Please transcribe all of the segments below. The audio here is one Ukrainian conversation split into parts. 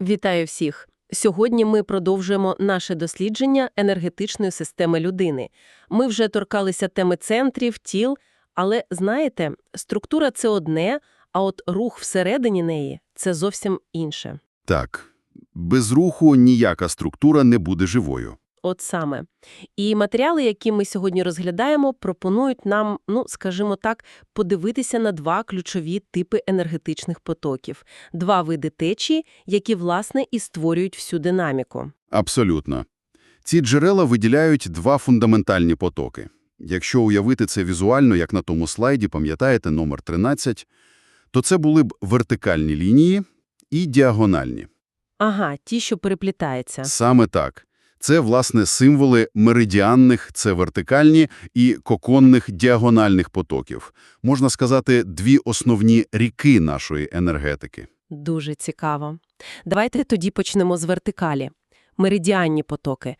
Вітаю всіх! Сьогодні ми продовжуємо наше дослідження енергетичної системи людини. Ми вже торкалися теми центрів, тіл, але, знаєте, структура – це одне, а от рух всередині неї – це зовсім інше. Так, без руху ніяка структура не буде живою. От саме. І матеріали, які ми сьогодні розглядаємо, пропонують нам, ну, скажімо так, подивитися на два ключові типи енергетичних потоків. Два види течії, які, власне, і створюють всю динаміку. Абсолютно. Ці джерела виділяють два фундаментальні потоки. Якщо уявити це візуально, як на тому слайді, пам'ятаєте, номер 13, то це були б вертикальні лінії і діагональні. Ага, ті, що переплітаються. Саме так. Це, власне, символи меридіанних – це вертикальні, і коконних – діагональних потоків. Можна сказати, дві основні ріки нашої енергетики. Дуже цікаво. Давайте тоді почнемо з вертикалі. Меридіанні потоки.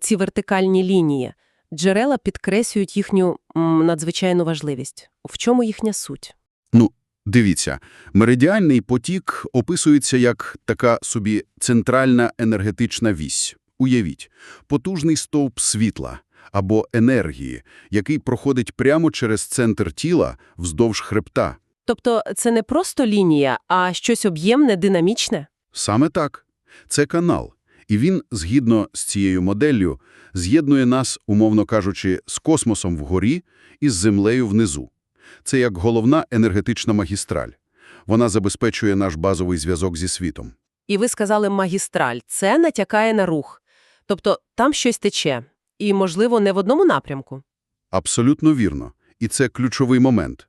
Ці вертикальні лінії. Джерела підкреслюють їхню надзвичайну важливість. В чому їхня суть? Ну, Дивіться, меридіальний потік описується як така собі центральна енергетична вісь. Уявіть, потужний стовп світла або енергії, який проходить прямо через центр тіла вздовж хребта. Тобто це не просто лінія, а щось об'ємне, динамічне? Саме так. Це канал. І він, згідно з цією моделлю, з'єднує нас, умовно кажучи, з космосом вгорі і з землею внизу. Це як головна енергетична магістраль. Вона забезпечує наш базовий зв'язок зі світом. І ви сказали магістраль. Це натякає на рух. Тобто там щось тече. І, можливо, не в одному напрямку. Абсолютно вірно. І це ключовий момент.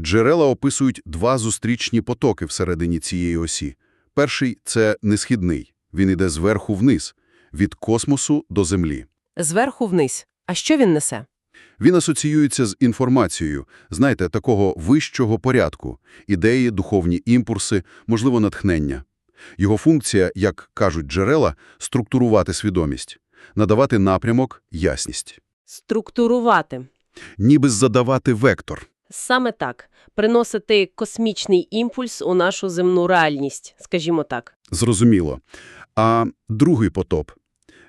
Джерела описують два зустрічні потоки всередині цієї осі. Перший – це несхідний. Він іде зверху вниз, від космосу до Землі. Зверху вниз. А що він несе? Він асоціюється з інформацією, знаєте, такого вищого порядку, ідеї, духовні імпульси, можливо, натхнення. Його функція, як кажуть джерела, структурувати свідомість, надавати напрямок, ясність. Структурувати. Ніби задавати вектор. Саме так. Приносити космічний імпульс у нашу земну реальність, скажімо так. Зрозуміло. А другий потоп,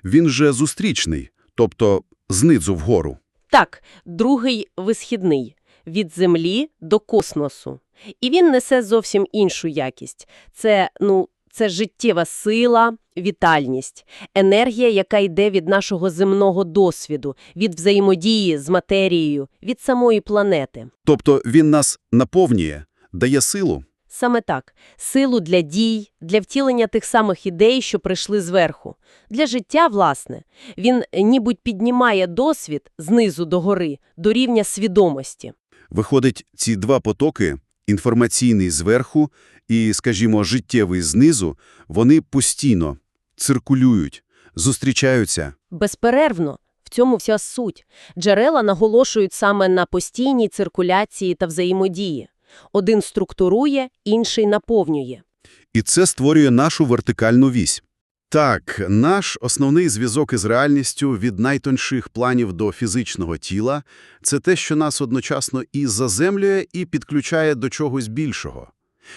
він же зустрічний, тобто знизу вгору. Так, другий – висхідний. Від Землі до космосу. І він несе зовсім іншу якість. Це, ну, це життєва сила, вітальність, енергія, яка йде від нашого земного досвіду, від взаємодії з матерією, від самої планети. Тобто він нас наповнює, дає силу. Саме так. Силу для дій, для втілення тих самих ідей, що прийшли зверху. Для життя, власне. Він ніби піднімає досвід знизу до гори, до рівня свідомості. Виходить, ці два потоки – інформаційний зверху і, скажімо, життєвий знизу – вони постійно циркулюють, зустрічаються. Безперервно. В цьому вся суть. Джерела наголошують саме на постійній циркуляції та взаємодії. Один структурує, інший наповнює. І це створює нашу вертикальну вісь. Так, наш основний зв'язок із реальністю від найтонших планів до фізичного тіла – це те, що нас одночасно і заземлює, і підключає до чогось більшого.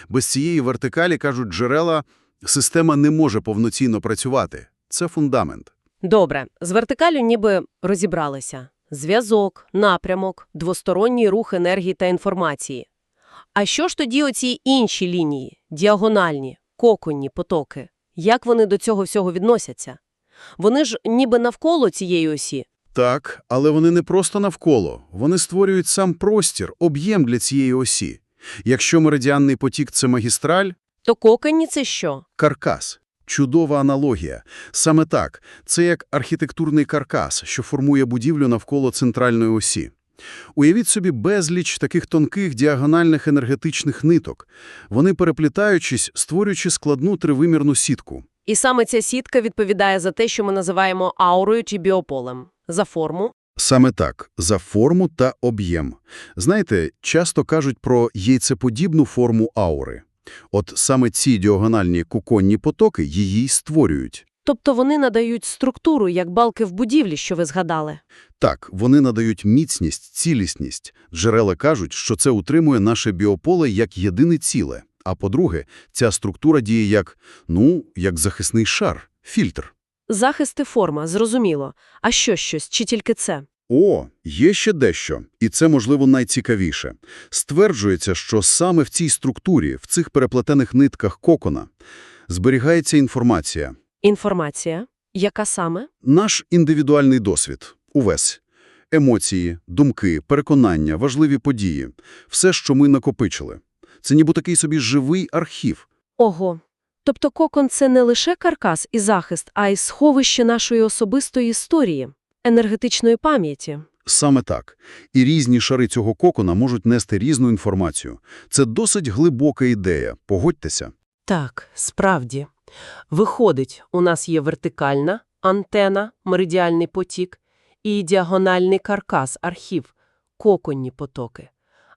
Без цієї вертикалі, кажуть джерела, система не може повноцінно працювати. Це фундамент. Добре, з вертикалю ніби розібралися. Зв'язок, напрямок, двосторонній рух енергії та інформації. А що ж тоді оці інші лінії, діагональні, коконні потоки? Як вони до цього всього відносяться? Вони ж ніби навколо цієї осі. Так, але вони не просто навколо. Вони створюють сам простір, об'єм для цієї осі. Якщо меридіанний потік – це магістраль, То коконні – це що? Каркас. Чудова аналогія. Саме так. Це як архітектурний каркас, що формує будівлю навколо центральної осі. Уявіть собі безліч таких тонких діагональних енергетичних ниток. Вони, переплітаючись, створюючи складну тривимірну сітку. І саме ця сітка відповідає за те, що ми називаємо аурою чи біополем. За форму. Саме так, за форму та об'єм. Знаєте, часто кажуть про яйцеподібну форму аури. От саме ці діагональні куконні потоки її й створюють. Тобто вони надають структуру, як балки в будівлі, що ви згадали. Так, вони надають міцність, цілісність. Джерела кажуть, що це утримує наше біополе як єдине ціле. А по-друге, ця структура діє як, ну, як захисний шар, фільтр. Захисти форма, зрозуміло. А що щось, чи тільки це? О, є ще дещо, і це, можливо, найцікавіше. Стверджується, що саме в цій структурі, в цих переплетених нитках кокона, зберігається інформація. Інформація. Яка саме? Наш індивідуальний досвід. Увесь. Емоції, думки, переконання, важливі події. Все, що ми накопичили. Це ніби такий собі живий архів. Ого. Тобто кокон – це не лише каркас і захист, а й сховище нашої особистої історії, енергетичної пам'яті. Саме так. І різні шари цього кокона можуть нести різну інформацію. Це досить глибока ідея, погодьтеся. Так, справді. Виходить, у нас є вертикальна антена, меридіальний потік, і діагональний каркас, архів, коконні потоки.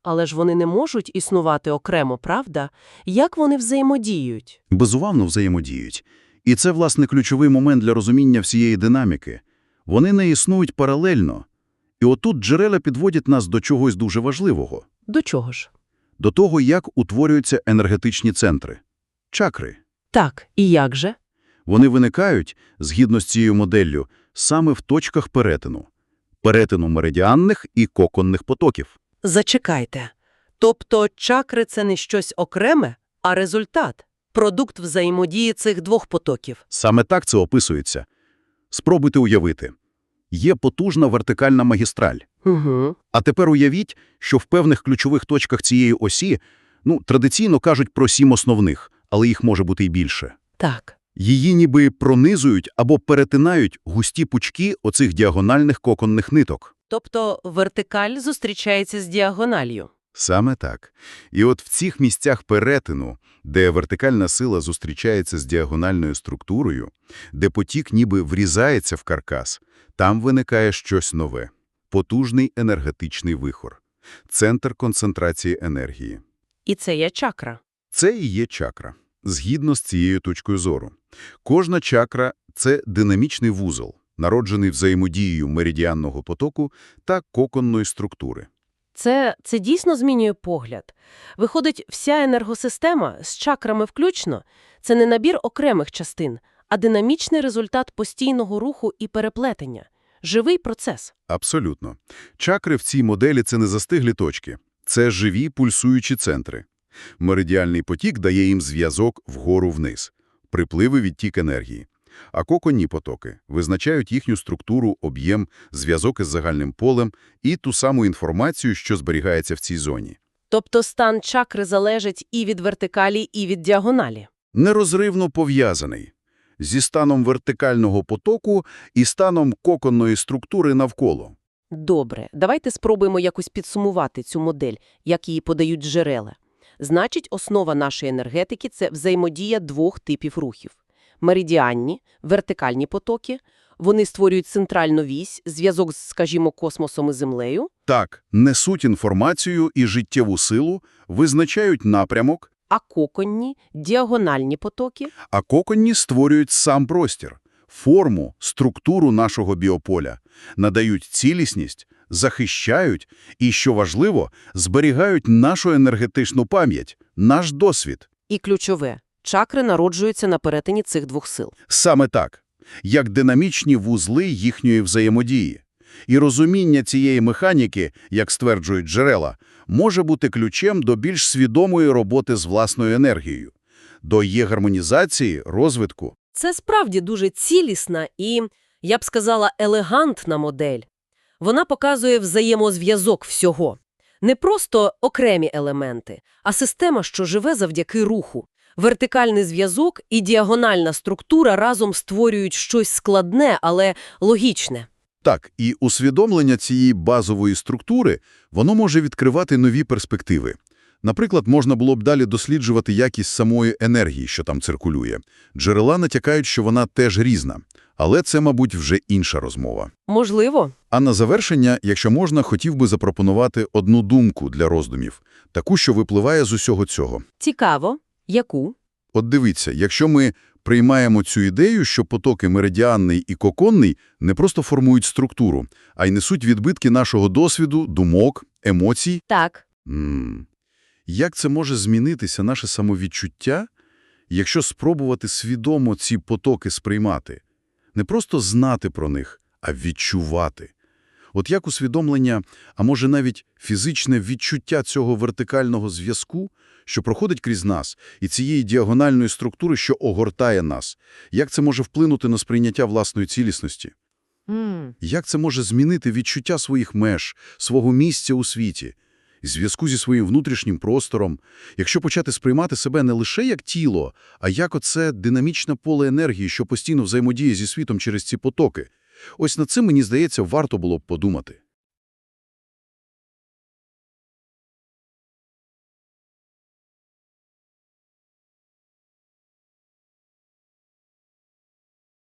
Але ж вони не можуть існувати окремо, правда? Як вони взаємодіють? Безувавно взаємодіють. І це, власне, ключовий момент для розуміння всієї динаміки. Вони не існують паралельно. І отут джерела підводять нас до чогось дуже важливого. До чого ж? До того, як утворюються енергетичні центри. Чакри. Так, і як же? Вони виникають, згідно з цією моделлю, саме в точках перетину. Перетину меридіанних і коконних потоків. Зачекайте. Тобто чакри – це не щось окреме, а результат, продукт взаємодії цих двох потоків. Саме так це описується. Спробуйте уявити. Є потужна вертикальна магістраль. Угу. А тепер уявіть, що в певних ключових точках цієї осі, ну, традиційно кажуть про сім основних, але їх може бути і більше. Так. Її ніби пронизують або перетинають густі пучки оцих діагональних коконних ниток. Тобто вертикаль зустрічається з діагональю. Саме так. І от в цих місцях перетину, де вертикальна сила зустрічається з діагональною структурою, де потік ніби врізається в каркас, там виникає щось нове. Потужний енергетичний вихор. Центр концентрації енергії. І це є чакра. Це і є чакра. Згідно з цією точкою зору. Кожна чакра – це динамічний вузол, народжений взаємодією меридіанного потоку та коконної структури. Це, це дійсно змінює погляд. Виходить, вся енергосистема з чакрами включно – це не набір окремих частин, а динамічний результат постійного руху і переплетення. Живий процес. Абсолютно. Чакри в цій моделі – це не застиглі точки. Це живі пульсуючі центри. Меридіальний потік дає їм зв'язок вгору-вниз, припливи відтік енергії. А коконні потоки визначають їхню структуру, об'єм, зв'язок із загальним полем і ту саму інформацію, що зберігається в цій зоні. Тобто стан чакри залежить і від вертикалі, і від діагоналі. Нерозривно пов'язаний зі станом вертикального потоку і станом коконної структури навколо. Добре, давайте спробуємо якось підсумувати цю модель, як її подають джерела. Значить, основа нашої енергетики – це взаємодія двох типів рухів. Меридіанні, вертикальні потоки. Вони створюють центральну вісь, зв'язок, з, скажімо, космосом і Землею. Так, несуть інформацію і життєву силу, визначають напрямок, А коконні – діагональні потоки. а коконні створюють сам простір, форму, структуру нашого біополя, надають цілісність, захищають і, що важливо, зберігають нашу енергетичну пам'ять, наш досвід. І ключове – чакри народжуються на перетині цих двох сил. Саме так, як динамічні вузли їхньої взаємодії. І розуміння цієї механіки, як стверджують джерела, може бути ключем до більш свідомої роботи з власною енергією, до її гармонізації, розвитку. Це справді дуже цілісна і, я б сказала, елегантна модель. Вона показує взаємозв'язок всього. Не просто окремі елементи, а система, що живе завдяки руху. Вертикальний зв'язок і діагональна структура разом створюють щось складне, але логічне. Так, і усвідомлення цієї базової структури, воно може відкривати нові перспективи. Наприклад, можна було б далі досліджувати якість самої енергії, що там циркулює. Джерела натякають, що вона теж різна. Але це, мабуть, вже інша розмова. Можливо. А на завершення, якщо можна, хотів би запропонувати одну думку для роздумів, таку, що випливає з усього цього. Цікаво. Яку? От дивіться, якщо ми приймаємо цю ідею, що потоки меридіанний і коконний не просто формують структуру, а й несуть відбитки нашого досвіду, думок, емоцій, Так. М. Як це може змінитися наше самовідчуття, якщо спробувати свідомо ці потоки сприймати? Не просто знати про них, а відчувати. От як усвідомлення, а може навіть фізичне відчуття цього вертикального зв'язку, що проходить крізь нас, і цієї діагональної структури, що огортає нас, як це може вплинути на сприйняття власної цілісності? Як це може змінити відчуття своїх меж, свого місця у світі, зв'язку зі своїм внутрішнім простором, якщо почати сприймати себе не лише як тіло, а як оце динамічне поле енергії, що постійно взаємодіє зі світом через ці потоки? Ось над цим, мені здається, варто було б подумати.